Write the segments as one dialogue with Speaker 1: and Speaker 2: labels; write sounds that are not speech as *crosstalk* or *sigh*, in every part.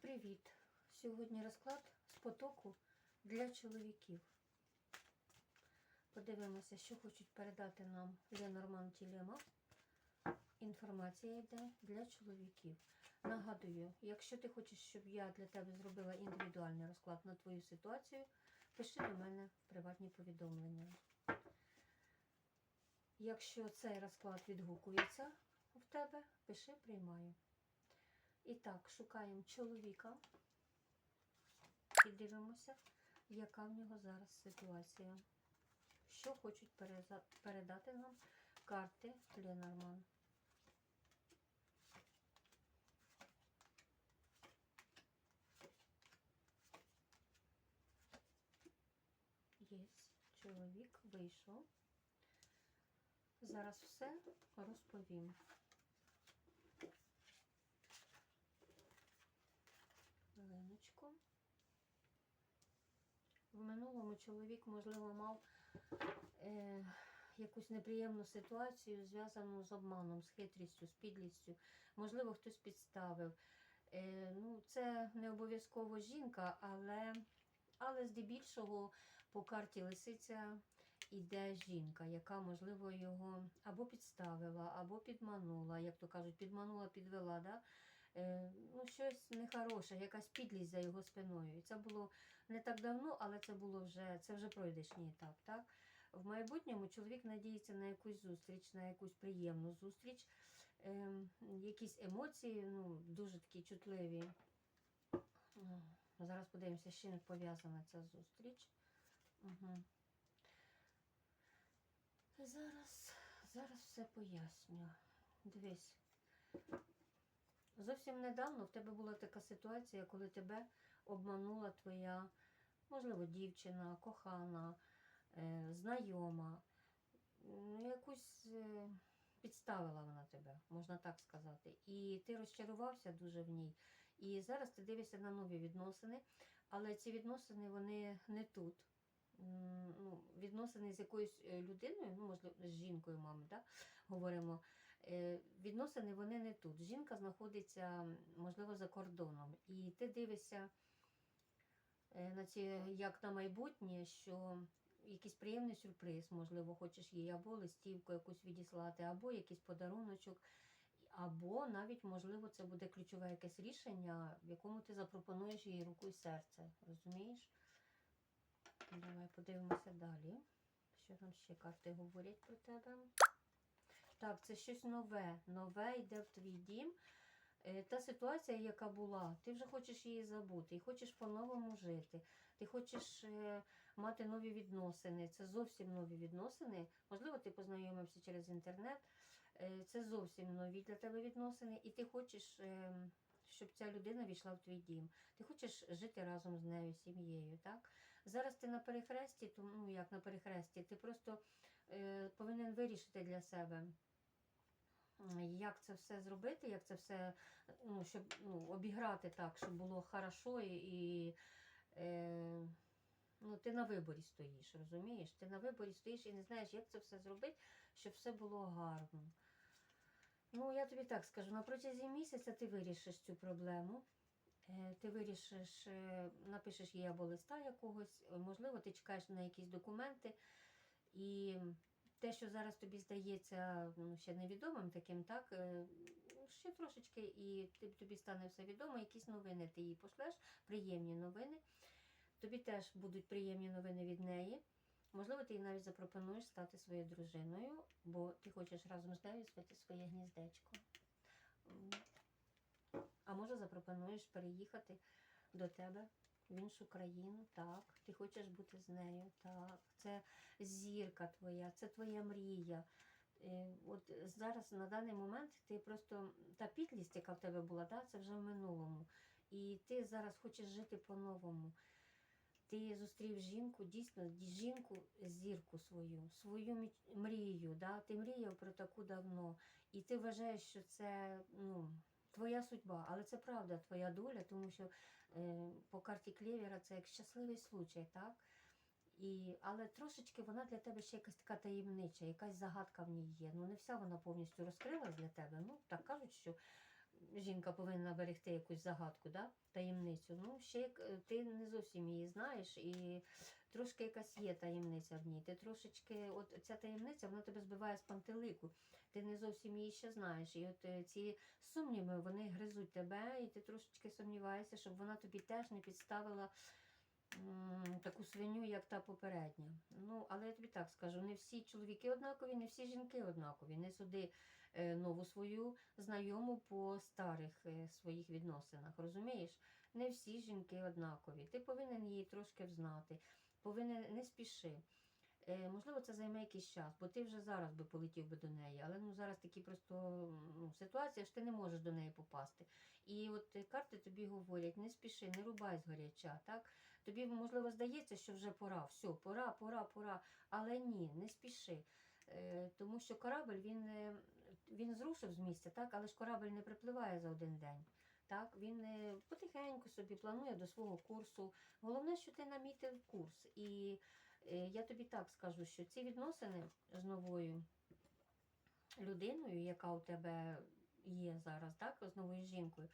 Speaker 1: Привіт! Сьогодні розклад з потоку для чоловіків. Подивимося, що хочуть передати нам Ленорман Тілема. Інформація йде для чоловіків. Нагадую, якщо ти хочеш, щоб я для тебе зробила індивідуальний розклад на твою ситуацію, пиши до мене приватні повідомлення. Якщо цей розклад відгукується в тебе, пиши приймаю. І так, шукаємо чоловіка і дивимося, яка в нього зараз ситуація. Що хочуть передати нам карти Ленорман. Є, чоловік вийшов. Зараз все розповім. Хвилиночку. В минулому чоловік, можливо, мав е, якусь неприємну ситуацію, зв'язану з обманом, з хитрістю, з підлістю. Можливо, хтось підставив. Е, ну, це не обов'язково жінка, але, але здебільшого по карті лисиця іде жінка, яка, можливо, його або підставила, або підманула, як то кажуть, підманула, підвела. Да? Е, ну, щось нехороше, якась підлість за його спиною. І це було не так давно, але це було вже це вже пройдешній етап. Так? В майбутньому чоловік надіється на якусь зустріч, на якусь приємну зустріч, е, якісь емоції, ну, дуже такі чутливі. Зараз подивимося, з чим пов'язана ця зустріч. Угу. Зараз, зараз все поясню. Дивись. Зовсім недавно в тебе була така ситуація, коли тебе обманула твоя, можливо, дівчина, кохана, е, знайома. Якусь е, підставила вона тебе, можна так сказати. І ти розчарувався дуже в ній. І зараз ти дивишся на нові відносини, але ці відносини вони не тут. Ну, відносини з якоюсь е, людиною, ну, можливо, з жінкою, мами, да, говоримо. Е, Відносини вони не тут. Жінка знаходиться, можливо, за кордоном. І ти дивишся е, на ці, як на майбутнє, що якийсь приємний сюрприз, можливо, хочеш їй або листівку якусь відіслати, або якийсь подаруночок, або навіть, можливо, це буде ключове якесь рішення, в якому ти запропонуєш їй руку і серце. Розумієш? Давай подивимося далі. Що там ще карти говорять про тебе? Так, це щось нове. Нове йде в твій дім. Е, Та ситуація, яка була, ти вже хочеш її забути і хочеш по-новому жити. Ти хочеш е, мати нові відносини. Це зовсім нові відносини. Можливо, ти познайомився через інтернет. Е, це зовсім нові для тебе відносини, і ти хочеш, щоб ця людина війшла в твій дім. Ти хочеш жити разом з нею, сім'єю. так? Зараз ти на перехресті, тому ну як на перехресті, ти просто повинен вирішити для себе. Як це все зробити, як це все ну, щоб ну, обіграти так, щоб було хорошо і, і е, ну, ти на виборі стоїш, розумієш? Ти на виборі стоїш і не знаєш, як це все зробити, щоб все було гарно. Ну, я тобі так скажу, на протязі місяця ти вирішиш цю проблему. Е, Ти вирішиш, е, напишеш їй або листа якогось, можливо, ти чекаєш на якісь документи. І те, що зараз тобі здається ну, ще невідомим таким, так, е, ще трошечки, і тобі стане все відомо, якісь новини ти їй пошлеш, приємні новини. Тобі теж будуть приємні новини від неї. Можливо, ти їй навіть запропонуєш стати своєю дружиною, бо ти хочеш разом з нею звити своє гніздечко. А може запропонуєш переїхати до тебе в іншу країну, так. Ти хочеш бути з нею, так. Це зірка твоя, це твоя мрія. Е, От зараз на даний момент ти просто та підлість, яка в тебе була, да, це вже в минулому. І ти зараз хочеш жити по-новому. Ти зустрів жінку, дійсно жінку, зірку свою, свою мрію. Да? Ти мріяв про таку давно. І ти вважаєш, що це ну, твоя судьба, але це правда, твоя доля, тому що е, по карті Клєвера це як щасливий случай, так? І, але трошечки вона для тебе ще якась така таємнича, якась загадка в ній є. Ну, не вся вона повністю розкрилась для тебе. Ну, так кажуть, що жінка повинна берегти якусь загадку, да? таємницю. Ну, ще як е, ти не зовсім її знаєш, і трошки якась є таємниця в ній. Ти трошечки, от ця таємниця, вона тебе збиває з пантелику. Ти не зовсім її ще знаєш. І от е, ці сумніви, вони гризуть тебе, і ти трошечки сумніваєшся, щоб вона тобі теж не підставила таку свиню, як та попередня. Ну, але я тобі так скажу: не всі чоловіки однакові, не всі жінки однакові. Не суди е, нову свою знайому по старих е, своїх відносинах. Розумієш? Не всі жінки однакові. Ти повинен її трошки взнати, повинен не спіши. Е, можливо, це займе якийсь час, бо ти вже зараз би полетів би до неї, але ну зараз такі просто ну, ситуація, що ти не можеш до неї попасти. І от е, карти тобі говорять: не спіши, не рубай згоряча, так? Тобі можливо здається, що вже пора, все, пора, пора, пора. Але ні, не спіши. Е, тому що корабль він, він зрушив з місця, так, але ж корабль не припливає за один день. Так, він потихеньку собі планує до свого курсу. Головне, що ти намітив курс. І я тобі так скажу, що ці відносини з новою людиною, яка у тебе є зараз, так, з новою жінкою,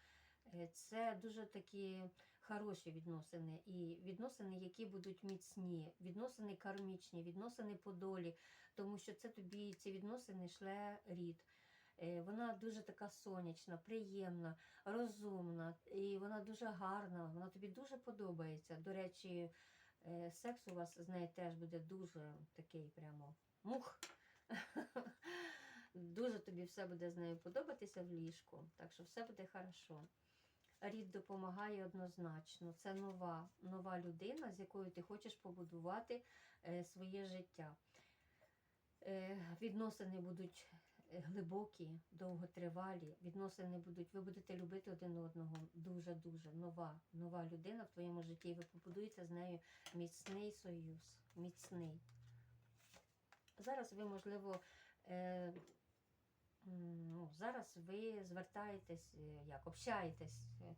Speaker 1: е, це дуже такі хороші відносини. І відносини, які будуть міцні, відносини кармічні, відносини по долі, тому що це тобі ці відносини шле рід. Е, Вона дуже така сонячна, приємна, розумна, і вона дуже гарна, вона тобі дуже подобається. До речі, е, секс у вас з нею теж буде дуже такий прямо мух. *laughs* Дуже тобі все буде з нею подобатися в ліжку, так що все буде хорошо. Рід допомагає однозначно. Це нова, нова людина, з якою ти хочеш побудувати е, своє життя. Е, відносини будуть е, глибокі, довготривалі. Відносини будуть, ви будете любити один одного дуже-дуже нова, нова людина в твоєму житті. І ви побудуєте з нею міцний союз. Міцний. Зараз ви, можливо, е, ну, зараз ви звертаєтесь, е, як общаєтесь е,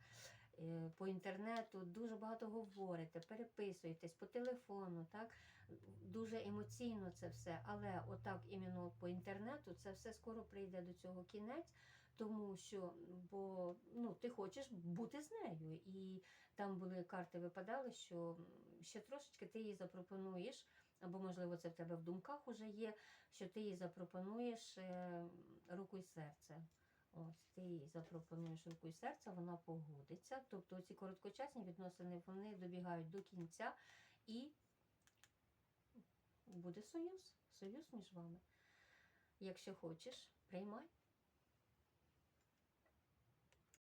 Speaker 1: е, по інтернету, дуже багато говорите, переписуєтесь по телефону, так? Дуже емоційно це все, але отак іменно по інтернету це все скоро прийде до цього кінець, тому що бо ну, ти хочеш бути з нею. І там були карти випадали, що ще трошечки ти їй запропонуєш, або, можливо, це в тебе в думках уже є, що ти їй запропонуєш е, руку і серце. Ось ти їй запропонуєш руку і серце, вона погодиться. Тобто ці короткочасні відносини вони добігають до кінця і буде союз, союз між вами. Якщо хочеш, приймай.